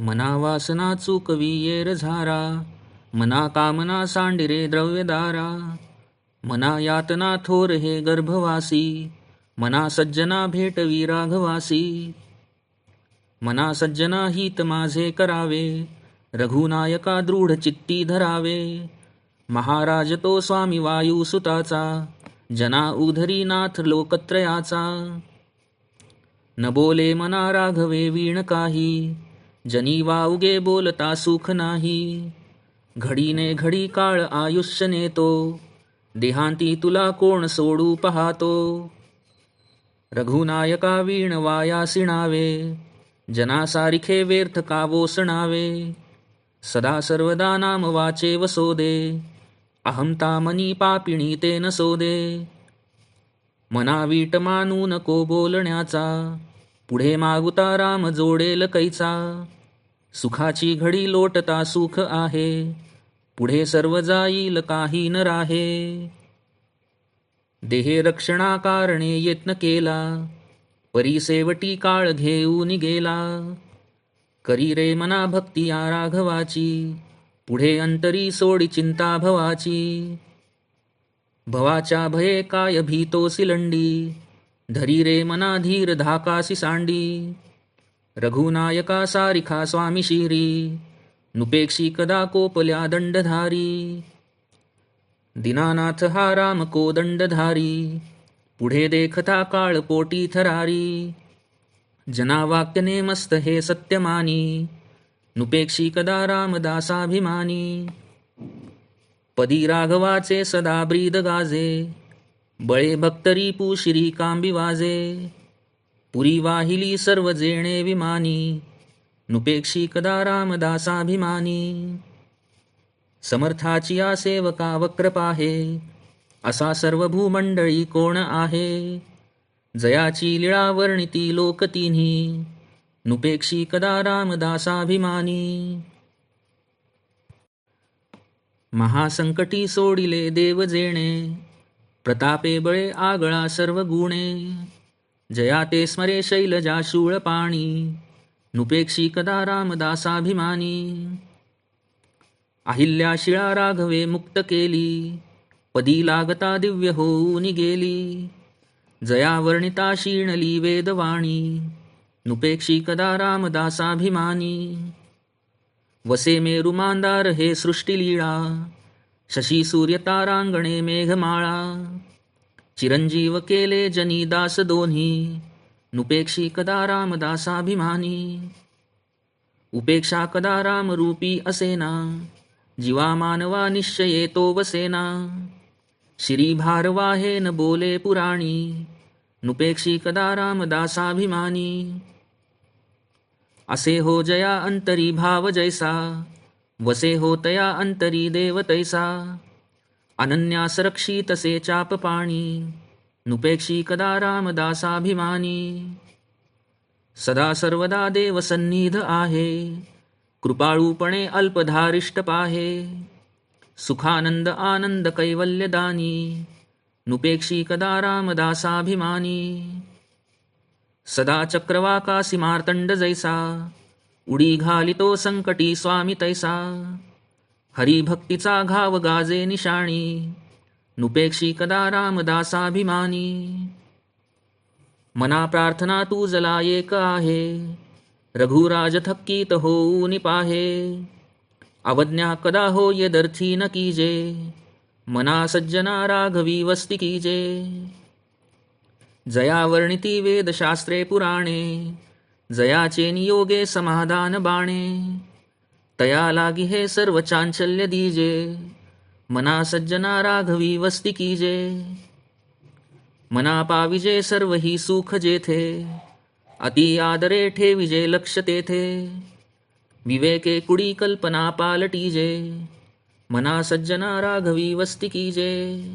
मना वासना चुकवी येर झारा मना कामना सांडिरे द्रव्यदारा. मना यातना थोर हे गर्भवासी मना सज्जना भेटवी राघवासी. मना सज्जना हित माझे करावे रघुनायका दृढ चित्ती धरावे. महाराज तो स्वामी वायुसुताचा जना उधरी नाथ लोकत्रयाचा. न बोले मना राघवे वीण काही जनी वाउगे बोलता सुख नाही. घडीने घडी काळ आयुष्य नेतो. देहांती तुला कोण सोडू पाहतो. रघुनायका वीण वाया सिणावे. जनासारिखे व्यर्थ का वोसणावे. सदा सर्वदा नाम वाचे वसोदे. अहमता मनी पापिणी ते नसोदे मनावीट मानू नको बोलण्याचा. पुढे मागुता राम जोडेल कैचा. सुखाची घडी लोटता सुख आहे. पुढे सर्व जाईल काही न राहे. देहे रक्षणा कारणे यत्न केला. परिसेवटी काळ घेऊन गेला. करी रे मना भक्ती या राघवाची. पुढे अंतरी सोडी चिंता भवाची. भवाच्या भये काय भीतो सिलंडी. धरी रे मना धीर धाकासी सांडी. रघुनायका सारिखा स्वामी शिरी नुपेक्षी कदा कोपल्या दंडधारी? दिनानाथ हा राम को दंडधारी पुढे देखता काळ पोटी थरारी. जना मस्त हे सत्यमानी नुपेक्षी कदा रामदासाभिमानी? पदी राघवाचे सदा ब्रीद गाजे बळे भक्तरी पुशिरी कांबी वाजे. पुरी वाहिली सर्व जेणे विमानी नुपेक्षी कदा रामदासाभिमानी. समर्थाची या सेवका वक्र पाहे असा सर्व भूमंडळी कोण आहे? जयाची लिळा वर्णिती लोक तिन्ही नुपेक्षी कदा रामदासाभिमानी. महासंकटी सोडिले देव जेणे प्रतापे बळे आगळा सर्व गुणे. जया ते स्मरे शैलजा शूळपाणी. नुपेक्षी कदा रामदासाभिमानी. अहिल्या शिळा राघवे मुक्त केली. पदी लागता दिव्य होऊन गेली. जया वर्णिता शीणली वेदवाणी. नुपेक्षी कदा रामदासाभिमानी. वसे मेरुमांदार हे सृष्टिलीळा. शशी सूर्य तारांगणे मेघमाळा. चिरंजीव केले जनी दास दोन्ही नुपेक्षी कदा रामदासाभिमानी? उपेक्षा कदा रामरूपी असेना? जीवा मानवा निश्चये तो वसेना? श्री भारवाहे न बोले पुराणी नुपेक्षी कदा रामदासाभिमानी? असे हो जया अंतरी भाव जैसा वसे हो तया अंतरी देव तैसा। अनन्यास रक्षी तसे चाप पाणी नुपेक्षी कदा रामदासाभिमानी। सदा सर्वदा देव सन्निध आहे। कृपाळूपणे अल्पधारिष्ट पाहे सुखानंद आनंद कैवल्यदानी। नुपेक्षी कदा रामदासाभिमानी। सदा चक्रवाकासी मार्तंड जैसा। उडी घालितो संकटी स्वामी तैसा। हरिभक्तीचा घाव गाजे निशाणी. नुपेक्षी कदा रामदासाभिमानी. मना प्रार्थना तू जला एक आहे. रघुराज थक्कीत होऊन पाहे. अवज्ञा कदा हो यदर्थी न कीजे. मना सज्जना राघवी वस्ती कीजे. जया वर्णिती वेदशास्त्रे पुराणे. जयाचे नियोगे समाधान बाणे. तया लागी हे सर्व चांचल्य दीजे। मना सज्जना राघवी वस्ती कीजे। मना पाविजे सर्व ही सुख जेथे। अति आदरे ठेविजे लक्ष तेथे। विवेके कुडी कल्पना पालटीजे। मना सज्जना राघवी वस्ती कीजे।